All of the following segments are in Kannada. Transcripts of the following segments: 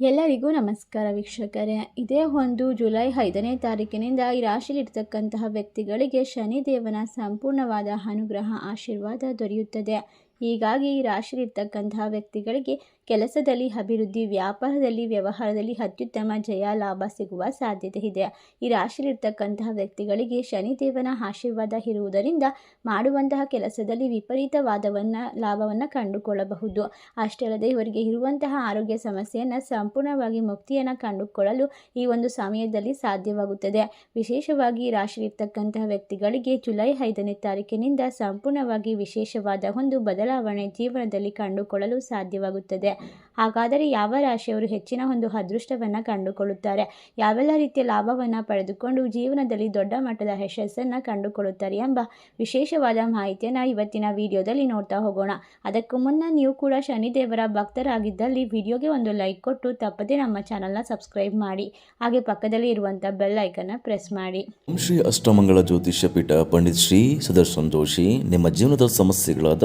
ಎಲ್ಲರಿಗೂ ನಮಸ್ಕಾರ ವೀಕ್ಷಕರೇ. ಇದೇ ಒಂದು ಜುಲೈ ಐದನೇ ತಾರೀಕಿನಿಂದ ಈ ರಾಶಿಯಲ್ಲಿರ್ತಕ್ಕಂತಹ ವ್ಯಕ್ತಿಗಳಿಗೆ ಶನಿದೇವನ ಸಂಪೂರ್ಣವಾದ ಅನುಗ್ರಹ, ಆಶೀರ್ವಾದ ದೊರೆಯುತ್ತದೆ. ಹೀಗಾಗಿ ಈ ರಾಶಿಯಲ್ಲಿರ್ತಕ್ಕಂತಹ ವ್ಯಕ್ತಿಗಳಿಗೆ ಕೆಲಸದಲ್ಲಿ ಅಭಿವೃದ್ಧಿ, ವ್ಯಾಪಾರದಲ್ಲಿ ವ್ಯವಹಾರದಲ್ಲಿ ಅತ್ಯುತ್ತಮ ಜಯ, ಲಾಭ ಸಿಗುವ ಸಾಧ್ಯತೆ ಇದೆ. ಈ ರಾಶಿಯಲ್ಲಿರ್ತಕ್ಕಂತಹ ವ್ಯಕ್ತಿಗಳಿಗೆ ಶನಿದೇವನ ಆಶೀರ್ವಾದ ಇರುವುದರಿಂದ ಮಾಡುವಂತಹ ಕೆಲಸದಲ್ಲಿ ವಿಪರೀತವಾದವನ್ನು, ಲಾಭವನ್ನು ಕಂಡುಕೊಳ್ಳಬಹುದು. ಅಷ್ಟೇ ಅಲ್ಲದೆ ಇವರಿಗೆ ಇರುವಂತಹ ಆರೋಗ್ಯ ಸಮಸ್ಯೆಯನ್ನು ಸಂಪೂರ್ಣವಾಗಿ ಮುಕ್ತಿಯನ್ನು ಕಂಡುಕೊಳ್ಳಲು ಈ ಒಂದು ಸಮಯದಲ್ಲಿ ಸಾಧ್ಯವಾಗುತ್ತದೆ. ವಿಶೇಷವಾಗಿ ರಾಶಿಯಲ್ಲಿರ್ತಕ್ಕಂತಹ ವ್ಯಕ್ತಿಗಳಿಗೆ ಜುಲೈ ಐದನೇ ತಾರೀಕಿನಿಂದ ಸಂಪೂರ್ಣವಾಗಿ ವಿಶೇಷವಾದ ಒಂದು ಬದಲಾವಣೆ ಜೀವನದಲ್ಲಿ ಕಂಡುಕೊಳ್ಳಲು ಸಾಧ್ಯವಾಗುತ್ತದೆ. ಹಾಗಾದರೆ ಯಾವ ರಾಶಿಯವರು ಹೆಚ್ಚಿನ ಒಂದು ಅದೃಷ್ಟವನ್ನು ಕಂಡುಕೊಳ್ಳುತ್ತಾರೆ? ಯಾವೆಲ್ಲ ರೀತಿಯ ಲಾಭವನ್ನು ಪಡೆದುಕೊಂಡು ಜೀವನದಲ್ಲಿ ದೊಡ್ಡ ಮಟ್ಟದ ಯಶಸ್ಸನ್ನು ಕಂಡುಕೊಳ್ಳುತ್ತಾರೆ ಎಂಬ ವಿಶೇಷವಾದ ಮಾಹಿತಿಯನ್ನು ಇವತ್ತಿನ ವಿಡಿಯೋದಲ್ಲಿ ನೋಡ್ತಾ ಹೋಗೋಣ. ಅದಕ್ಕೂ ಮುನ್ನ ನೀವು ಕೂಡ ಶನಿದೇವರ ಭಕ್ತರಾಗಿದ್ದಲ್ಲಿ ವಿಡಿಯೋಗೆ ಒಂದು ಲೈಕ್ ಕೊಟ್ಟು ತಪ್ಪದೇ ನಮ್ಮ ಚಾನಲ್ನ ಸಬ್ಸ್ಕ್ರೈಬ್ ಮಾಡಿ. ಹಾಗೆ ಪಕ್ಕದಲ್ಲಿ ಇರುವಂಥ ಬೆಲ್ ಐಕನ್ನ ಪ್ರೆಸ್ ಮಾಡಿ. ಓಂ ಶ್ರೀ ಅಷ್ಟಮಂಗಳ ಜ್ಯೋತಿಷ್ಯ ಪೀಠ ಪಂಡಿತ್ ಶ್ರೀ ಸದರ್ಶನ್ ಜೋಶಿ, ನಿಮ್ಮ ಜೀವನದ ಸಮಸ್ಯೆಗಳಾದ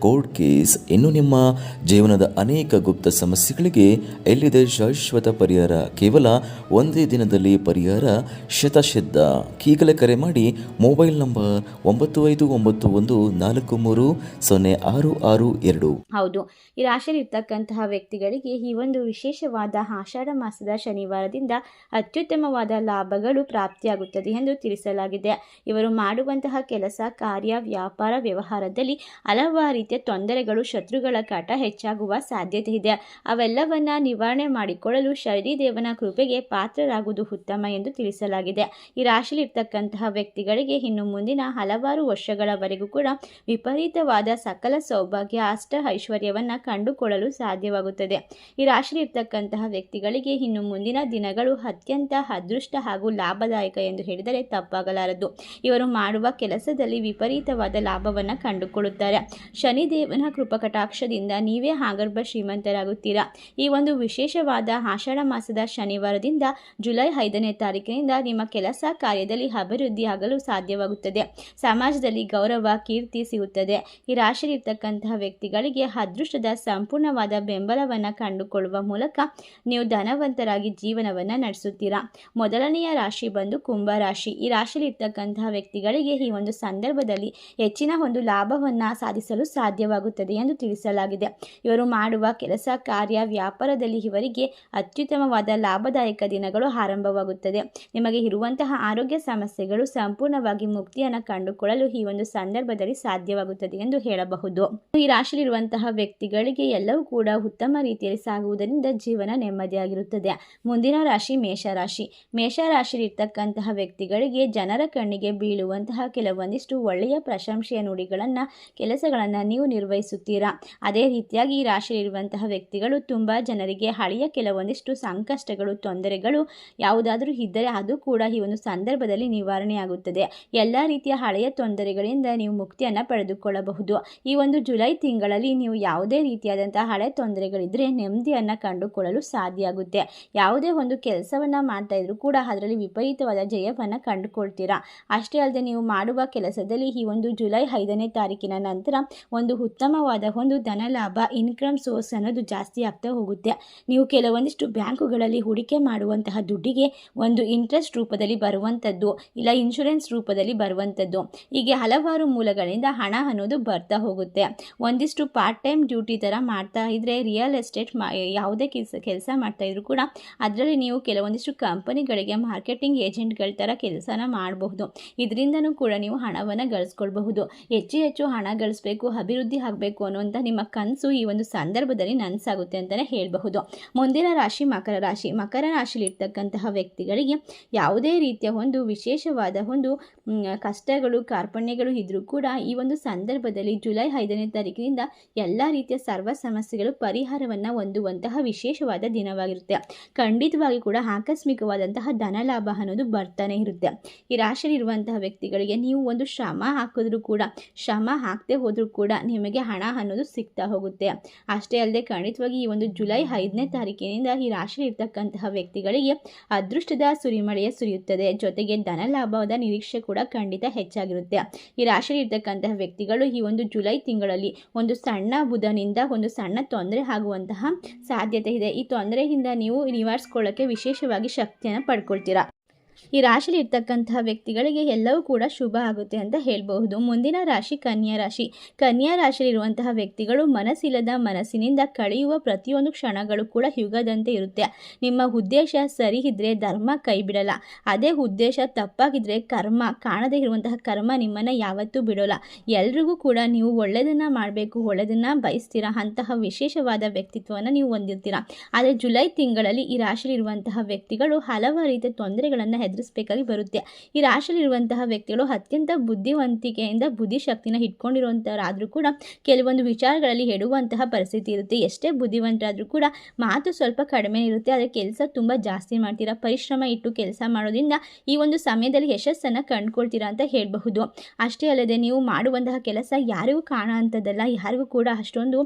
ಕೋರ್ಟ್ ಕೇಸ್ ಇನ್ನು ನಿಮ್ಮ ಜೀವನದ ಅನೇಕ ಗುಪ್ತ ಸಮಸ್ಯೆಗಳಿಗೆ ಎಲ್ಲಿದೆ ಶಾಶ್ವತ ಪರಿಹಾರ? ಕೇವಲ ಒಂದೇ ದಿನದಲ್ಲಿ ಪರಿಹಾರ? ಶತಸಿದ್ಧ ಈಗಲೇ ಕರೆ ಮಾಡಿ ಮೊಬೈಲ್ ನಂಬರ್ ಒಂಬತ್ತು ಐದು ಒಂಬತ್ತು ಒಂದು ನಾಲ್ಕು ಮೂರು ಸೊನ್ನೆ ಆರು ಆರು ಎರಡು. ಹೌದು. ಈ ರಾಶಿಯಲ್ಲಿ ಇರ್ತಕ್ಕಂತಹ ವ್ಯಕ್ತಿಗಳಿಗೆ ಈ ಒಂದು ವಿಶೇಷವಾದ ಆಷಾಢ ಮಾಸದ ಶನಿವಾರದಿಂದ ಅತ್ಯುತ್ತಮವಾದ ಲಾಭಗಳು ಪ್ರಾಪ್ತಿಯಾಗುತ್ತದೆ ಎಂದು ತಿಳಿಸಲಾಗಿದೆ. ಇವರು ಮಾಡುವಂತಹ ಕೆಲಸ, ಕಾರ್ಯ, ವ್ಯಾಪಾರ, ವ್ಯವಹಾರದಲ್ಲಿ ಹಲವಾರು ತೊಂದರೆಗಳು, ಶತ್ರುಗಳ ಕಾಟ ಹೆಚ್ಚಾಗುವ ಸಾಧ್ಯತೆ ಇದೆ. ಅವೆಲ್ಲವನ್ನ ನಿವಾರಣೆ ಮಾಡಿಕೊಳ್ಳಲು ಶನಿದೇವನ ಕೃಪೆಗೆ ಪಾತ್ರರಾಗುವುದು ಉತ್ತಮ ಎಂದು ತಿಳಿಸಲಾಗಿದೆ. ಈ ರಾಶಿಯಲ್ಲಿ ಇರ್ತಕ್ಕಂತಹ ವ್ಯಕ್ತಿಗಳಿಗೆ ಇನ್ನು ಮುಂದಿನ ಹಲವಾರು ವರ್ಷಗಳವರೆಗೂ ಕೂಡ ವಿಪರೀತವಾದ ಸಕಲ ಸೌಭಾಗ್ಯ, ಅಷ್ಟ ಐಶ್ವರ್ಯವನ್ನ ಕಂಡುಕೊಳ್ಳಲು ಸಾಧ್ಯವಾಗುತ್ತದೆ. ಈ ರಾಶಿಯಲ್ಲಿ ಇರ್ತಕ್ಕಂತಹ ವ್ಯಕ್ತಿಗಳಿಗೆ ಇನ್ನು ಮುಂದಿನ ದಿನಗಳು ಅತ್ಯಂತ ಅದೃಷ್ಟ ಹಾಗೂ ಲಾಭದಾಯಕ ಎಂದು ಹೇಳಿದರೆ ತಪ್ಪಾಗಲಾರದು. ಇವರು ಮಾಡುವ ಕೆಲಸದಲ್ಲಿ ವಿಪರೀತವಾದ ಲಾಭವನ್ನು ಕಂಡುಕೊಳ್ಳುತ್ತಾರೆ. ಶನಿದೇವನ ಕೃಪಕಟಾಕ್ಷದಿಂದ ನೀವೇ ಹಾಗರ್ಭ ಶ್ರೀಮಂತರಾಗುತ್ತೀರಾ? ಈ ಒಂದು ವಿಶೇಷವಾದ ಆಷಾಢ ಮಾಸದ ಶನಿವಾರದಿಂದ ಜುಲೈ ಐದನೇ ತಾರೀಕಿನಿಂದ ನಿಮ್ಮ ಕೆಲಸ ಕಾರ್ಯದಲ್ಲಿ ಅಭಿವೃದ್ಧಿಯಾಗಲು ಸಾಧ್ಯವಾಗುತ್ತದೆ. ಸಮಾಜದಲ್ಲಿ ಗೌರವ, ಕೀರ್ತಿ ಸಿಗುತ್ತದೆ. ಈ ರಾಶಿಯಲ್ಲಿರ್ತಕ್ಕಂತಹ ವ್ಯಕ್ತಿಗಳಿಗೆ ಅದೃಷ್ಟದ ಸಂಪೂರ್ಣವಾದ ಬೆಂಬಲವನ್ನು ಕಂಡುಕೊಳ್ಳುವ ಮೂಲಕ ನೀವು ಧನವಂತರಾಗಿ ಜೀವನವನ್ನು ನಡೆಸುತ್ತೀರಾ? ಮೊದಲನೆಯ ರಾಶಿ ಬಂದು ಕುಂಭ ರಾಶಿ. ಈ ರಾಶಿಯಲ್ಲಿರ್ತಕ್ಕಂತಹ ವ್ಯಕ್ತಿಗಳಿಗೆ ಈ ಒಂದು ಸಂದರ್ಭದಲ್ಲಿ ಹೆಚ್ಚಿನ ಒಂದು ಲಾಭವನ್ನು ಸಾಧಿಸಲು ಸಾಧ್ಯವಾಗುತ್ತದೆ ಎಂದು ತಿಳಿಸಲಾಗಿದೆ. ಇವರು ಮಾಡುವ ಕೆಲಸ, ಕಾರ್ಯ, ವ್ಯಾಪಾರದಲ್ಲಿ ಇವರಿಗೆ ಅತ್ಯುತ್ತಮವಾದ ಲಾಭದಾಯಕ ದಿನಗಳು ಆರಂಭವಾಗುತ್ತದೆ. ನಿಮಗೆ ಇರುವಂತಹ ಆರೋಗ್ಯ ಸಮಸ್ಯೆಗಳು ಸಂಪೂರ್ಣವಾಗಿ ಮುಕ್ತಿಯನ್ನು ಕಂಡುಕೊಳ್ಳಲು ಈ ಒಂದು ಸಂದರ್ಭದಲ್ಲಿ ಸಾಧ್ಯವಾಗುತ್ತದೆ ಎಂದು ಹೇಳಬಹುದು. ಈ ರಾಶಿಯಲ್ಲಿರುವಂತಹ ವ್ಯಕ್ತಿಗಳಿಗೆ ಎಲ್ಲವೂ ಕೂಡ ಉತ್ತಮ ರೀತಿಯಲ್ಲಿ ಸಾಗುವುದರಿಂದ ಜೀವನ ನೆಮ್ಮದಿಯಾಗಿರುತ್ತದೆ. ಮುಂದಿನ ರಾಶಿ ಮೇಷರಾಶಿ. ಮೇಷರಾಶಿಯಲ್ಲಿರ್ತಕ್ಕಂತಹ ವ್ಯಕ್ತಿಗಳಿಗೆ ಜನರ ಕಣ್ಣಿಗೆ ಬೀಳುವಂತಹ ಕೆಲವೊಂದಿಷ್ಟು ಒಳ್ಳೆಯ ಪ್ರಶಂಸೆಯ ನುಡಿಗಳನ್ನು, ಕೆಲಸಗಳನ್ನು ನಿರ್ವಹಿಸುತ್ತೀರಾ? ಅದೇ ರೀತಿಯಾಗಿ ಈ ರಾಶಿಯಲ್ಲಿರುವಂತಹ ವ್ಯಕ್ತಿಗಳು ತುಂಬ ಜನರಿಗೆ ಹಳೆಯ ಕೆಲವೊಂದಿಷ್ಟು ಸಂಕಷ್ಟಗಳು, ತೊಂದರೆಗಳು ಯಾವುದಾದರೂ ಇದ್ದರೆ ಅದು ಕೂಡ ಈ ಒಂದು ಸಂದರ್ಭದಲ್ಲಿ ನಿವಾರಣೆಯಾಗುತ್ತದೆ. ಎಲ್ಲ ರೀತಿಯ ಹಳೆಯ ತೊಂದರೆಗಳಿಂದ ನೀವು ಮುಕ್ತಿಯನ್ನು ಪಡೆದುಕೊಳ್ಳಬಹುದು. ಈ ಒಂದು ಜುಲೈ ತಿಂಗಳಲ್ಲಿ ನೀವು ಯಾವುದೇ ರೀತಿಯಾದಂತಹ ಹಳೆ ತೊಂದರೆಗಳಿದ್ದರೆ ನೆಮ್ಮದಿಯನ್ನು ಕಂಡುಕೊಳ್ಳಲು ಸಾಧ್ಯ ಆಗುತ್ತೆ ಯಾವುದೇ ಒಂದು ಕೆಲಸವನ್ನು ಮಾಡ್ತಾ ಇದ್ರೂ ಕೂಡ ಅದರಲ್ಲಿ ವಿಪರೀತವಾದ ಜಯವನ್ನು ಕಂಡುಕೊಳ್ತೀರಾ? ಅಷ್ಟೇ ಅಲ್ಲದೆ ನೀವು ಮಾಡುವ ಕೆಲಸದಲ್ಲಿ ಈ ಒಂದು ಜುಲೈ ಐದನೇ ತಾರೀಕಿನ ನಂತರ ಒಂದು ಉತ್ತಮವಾದ ಒಂದು ಧನ ಲಾಭ ಇನ್ಕಮ್ ಸೋರ್ಸ್ ಅನ್ನೋದು ಜಾಸ್ತಿ ಆಗ್ತಾ ಹೋಗುತ್ತೆ. ನೀವು ಕೆಲವೊಂದಿಷ್ಟು ಬ್ಯಾಂಕುಗಳಲ್ಲಿ ಹೂಡಿಕೆ ಮಾಡುವಂತಹ ದುಡ್ಡಿಗೆ ಒಂದು ಇಂಟ್ರೆಸ್ಟ್ ರೂಪದಲ್ಲಿ ಬರುವಂಥದ್ದು ಇಲ್ಲ ಇನ್ಶೂರೆನ್ಸ್ ರೂಪದಲ್ಲಿ ಬರುವಂಥದ್ದು ಹೀಗೆ ಹಲವಾರು ಮೂಲಗಳಿಂದ ಹಣ ಅನ್ನೋದು ಬರ್ತಾ ಹೋಗುತ್ತೆ. ಒಂದಿಷ್ಟು ಪಾರ್ಟ್ ಟೈಮ್ ಡ್ಯೂಟಿ ಥರ ಮಾಡ್ತಾ ಇದ್ದರೆ ರಿಯಲ್ ಎಸ್ಟೇಟ್ ಮಾ, ಯಾವುದೇ ಕೆಲಸ ಕೆಲಸ ಮಾಡ್ತಾ ಇದ್ರು ಕೂಡ ಅದರಲ್ಲಿ ನೀವು ಕೆಲವೊಂದಿಷ್ಟು ಕಂಪನಿಗಳಿಗೆ ಮಾರ್ಕೆಟಿಂಗ್ ಏಜೆಂಟ್ಗಳ ಥರ ಕೆಲಸನ ಮಾಡಬಹುದು. ಇದರಿಂದನೂ ಕೂಡ ನೀವು ಹಣವನ್ನು ಗಳಿಸ್ಕೊಳ್ಬಹುದು. ಹೆಚ್ಚು ಹೆಚ್ಚು ಹಣ ಗಳಿಸಬೇಕು ಅಭಿವೃದ್ಧಿ ಆಗಬೇಕು ಅನ್ನುವಂಥ ನಿಮ್ಮ ಕನಸು ಈ ಒಂದು ಸಂದರ್ಭದಲ್ಲಿ ನನಸಾಗುತ್ತೆ ಅಂತಲೇ ಹೇಳಬಹುದು. ಮುಂದಿನ ರಾಶಿ ಮಕರ ರಾಶಿ. ಮಕರ ರಾಶಿಲಿರ್ತಕ್ಕಂತಹ ವ್ಯಕ್ತಿಗಳಿಗೆ ಯಾವುದೇ ರೀತಿಯ ಒಂದು ವಿಶೇಷವಾದ ಒಂದು ಕಷ್ಟಗಳು, ಕಾರ್ಪಣ್ಯಗಳು ಇದ್ದರೂ ಕೂಡ ಈ ಒಂದು ಸಂದರ್ಭದಲ್ಲಿ ಜುಲೈ ಐದನೇ ತಾರೀಕಿನಿಂದ ಎಲ್ಲ ರೀತಿಯ ಸರ್ವ ಸಮಸ್ಯೆಗಳು ಪರಿಹಾರವನ್ನು ಹೊಂದುವಂತಹ ವಿಶೇಷವಾದ ದಿನವಾಗಿರುತ್ತೆ. ಖಂಡಿತವಾಗಿ ಕೂಡ ಆಕಸ್ಮಿಕವಾದಂತಹ ಧನ ಲಾಭ ಅನ್ನೋದು ಬರ್ತಾನೆ ಇರುತ್ತೆ. ಈ ರಾಶಿಯಲ್ಲಿರುವಂತಹ ವ್ಯಕ್ತಿಗಳಿಗೆ ನೀವು ಒಂದು ಶ್ರಮ ಹಾಕಿದ್ರೂ ಕೂಡ, ಶ್ರಮ ಹಾಕದೆ ಹೋದರೂ ಕೂಡ ನಿಮಗೆ ಹಣ ಅನ್ನೋದು ಸಿಗ್ತಾ ಹೋಗುತ್ತೆ. ಅಷ್ಟೇ ಅಲ್ಲದೆ ಖಂಡಿತವಾಗಿ ಈ ಒಂದು ಜುಲೈ ಐದನೇ ತಾರೀಕಿನಿಂದ ಈ ರಾಶಿ ಇರ್ತಕ್ಕಂತಹ ವ್ಯಕ್ತಿಗಳಿಗೆ ಅದೃಷ್ಟದ ಸುರಿಮಳೆಯ ಸುರಿಯುತ್ತದೆ. ಜೊತೆಗೆ ಧನ ಲಾಭದ ನಿರೀಕ್ಷೆ ಕೂಡ ಖಂಡಿತ ಹೆಚ್ಚಾಗಿರುತ್ತೆ. ಈ ರಾಶಿಯಲ್ಲಿ ಇರ್ತಕ್ಕಂತಹ ವ್ಯಕ್ತಿಗಳು ಈ ಒಂದು ಜುಲೈ ತಿಂಗಳಲ್ಲಿ ಒಂದು ಸಣ್ಣ ಬುಧನಿಂದ ಒಂದು ಸಣ್ಣ ತೊಂದರೆ ಆಗುವಂತಹ ಸಾಧ್ಯತೆ ಇದೆ. ಈ ತೊಂದರೆಯಿಂದ ನೀವು ನಿವಾರಿಸ್ಕೊಳ್ಳೋಕ್ಕೆ ವಿಶೇಷವಾಗಿ ಶಕ್ತಿಯನ್ನು ಪಡ್ಕೊಳ್ತೀರಾ. ಈ ರಾಶಿಯಲ್ಲಿ ಇರ್ತಕ್ಕಂತಹ ವ್ಯಕ್ತಿಗಳಿಗೆ ಎಲ್ಲವೂ ಕೂಡ ಶುಭ ಆಗುತ್ತೆ ಅಂತ ಹೇಳಬಹುದು. ಮುಂದಿನ ರಾಶಿ ಕನ್ಯಾ ರಾಶಿ. ಕನ್ಯಾ ರಾಶಿಯಲ್ಲಿರುವಂತಹ ವ್ಯಕ್ತಿಗಳು ಮನಸ್ಸಿಲ್ಲದ ಮನಸ್ಸಿನಿಂದ ಕಳೆಯುವ ಪ್ರತಿಯೊಂದು ಕ್ಷಣಗಳು ಕೂಡ ಯುಗದಂತೆ ಇರುತ್ತೆ. ನಿಮ್ಮ ಉದ್ದೇಶ ಸರಿ ಇದ್ದರೆ ಧರ್ಮ ಕೈ ಬಿಡಲ್ಲ ಅದೇ ಉದ್ದೇಶ ತಪ್ಪಾಗಿದ್ರೆ ಕರ್ಮ. ಕಾಣದೇ ಇರುವಂತಹ ಕರ್ಮ ನಿಮ್ಮನ್ನು ಯಾವತ್ತೂ ಬಿಡೋಲ್ಲ. ಎಲ್ರಿಗೂ ಕೂಡ ನೀವು ಒಳ್ಳೆಯದನ್ನು ಮಾಡಬೇಕು, ಒಳ್ಳೆಯದನ್ನು ಬಯಸ್ತೀರಾ? ಅಂತಹ ವಿಶೇಷವಾದ ವ್ಯಕ್ತಿತ್ವವನ್ನು ನೀವು ಹೊಂದಿರ್ತೀರಾ? ಆದರೆ ಜುಲೈ ತಿಂಗಳಲ್ಲಿ ಈ ರಾಶಿಯಲ್ಲಿರುವಂತಹ ವ್ಯಕ್ತಿಗಳು ಹಲವಾರು ರೀತಿಯ ತೊಂದರೆಗಳನ್ನು ಎದುರಿಸಬೇಕಾಗಿ ಬರುತ್ತೆ. ಈ ರಾಶಿಯಲ್ಲಿರುವಂತಹ ವ್ಯಕ್ತಿಗಳು ಅತ್ಯಂತ ಬುದ್ಧಿವಂತಿಕೆಯಿಂದ ಬುದ್ಧಿಶಕ್ತಿನ ಇಟ್ಕೊಂಡಿರುವಂಥವರಾದರೂ ಕೂಡ ಕೆಲವೊಂದು ವಿಚಾರಗಳಲ್ಲಿ ಹೆಡುವಂತಹ ಪರಿಸ್ಥಿತಿ ಇರುತ್ತೆ. ಎಷ್ಟೇ ಬುದ್ಧಿವಂತರಾದರೂ ಕೂಡ ಮಾತು ಸ್ವಲ್ಪ ಕಡಿಮೆ ಇರುತ್ತೆ. ಆದರೆ ಕೆಲಸ ತುಂಬ ಜಾಸ್ತಿ ಮಾಡ್ತೀರಾ? ಪರಿಶ್ರಮ ಇಟ್ಟು ಕೆಲಸ ಮಾಡೋದ್ರಿಂದ ಈ ಒಂದು ಸಮಯದಲ್ಲಿ ಯಶಸ್ಸನ್ನು ಕಂಡುಕೊಳ್ತೀರಾ ಅಂತ ಹೇಳಬಹುದು. ಅಷ್ಟೇ ಅಲ್ಲದೆ ನೀವು ಮಾಡುವಂತಹ ಕೆಲಸ ಯಾರಿಗೂ ಕಾಣುವಂಥದ್ದಲ್ಲ. ಯಾರಿಗೂ ಕೂಡ ಅಷ್ಟೊಂದು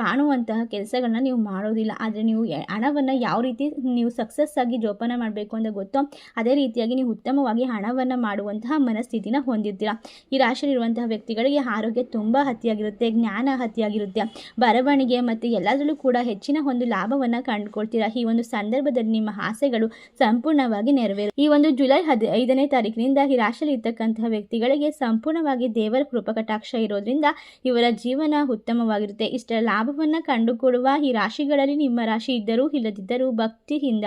ಕಾಣುವಂತಹ ಕೆಲಸಗಳನ್ನ ನೀವು ಮಾಡೋದಿಲ್ಲ. ಆದರೆ ನೀವು ಹಣವನ್ನು ಯಾವ ರೀತಿ ನೀವು ಸಕ್ಸಸ್ ಆಗಿ ಜೋಪಾನ ಮಾಡಬೇಕು ಅಂತ ಗೊತ್ತೋ, ಅದೇ ರೀತಿಯಾಗಿ ನೀವು ಉತ್ತಮವಾಗಿ ಹಣವನ್ನು ಮಾಡುವಂತಹ ಮನಸ್ಥಿತಿನ ಹೊಂದಿದ್ದೀರಾ? ಈ ರಾಶಿಯಲ್ಲಿರುವಂತಹ ವ್ಯಕ್ತಿಗಳಿಗೆ ಆರೋಗ್ಯ ತುಂಬ ಹತ್ತಿಯಾಗಿರುತ್ತೆ ಜ್ಞಾನ ಹತ್ತಿಯಾಗಿರುತ್ತೆ ಬರವಣಿಗೆ ಮತ್ತು ಎಲ್ಲದರಲ್ಲೂ ಕೂಡ ಹೆಚ್ಚಿನ ಒಂದು ಲಾಭವನ್ನು ಕಂಡುಕೊಳ್ತೀರಾ? ಈ ಒಂದು ಸಂದರ್ಭದಲ್ಲಿ ನಿಮ್ಮ ಆಸೆಗಳು ಸಂಪೂರ್ಣವಾಗಿ ನೆರವೇರು ಈ ಒಂದು ಜುಲೈ ಹದಿ ಐದನೇ ತಾರೀಕಿನಿಂದ ಈ ರಾಶಿಯಲ್ಲಿ ಇರ್ತಕ್ಕಂತಹ ವ್ಯಕ್ತಿಗಳಿಗೆ ಸಂಪೂರ್ಣವಾಗಿ ದೇವರ ಕೃಪಕಟಾಕ್ಷ ಇರೋದ್ರಿಂದ ಇವರ ಜೀವನ ಉತ್ತಮವಾಗಿರುತ್ತೆ. ಇಷ್ಟರ ಲಾಭವನ್ನು ಕಂಡುಕೊಡುವ ಈ ರಾಶಿಗಳಲ್ಲಿ ನಿಮ್ಮ ರಾಶಿ ಇದ್ದರೂ ಇಲ್ಲದಿದ್ದರೂ ಭಕ್ತಿಯಿಂದ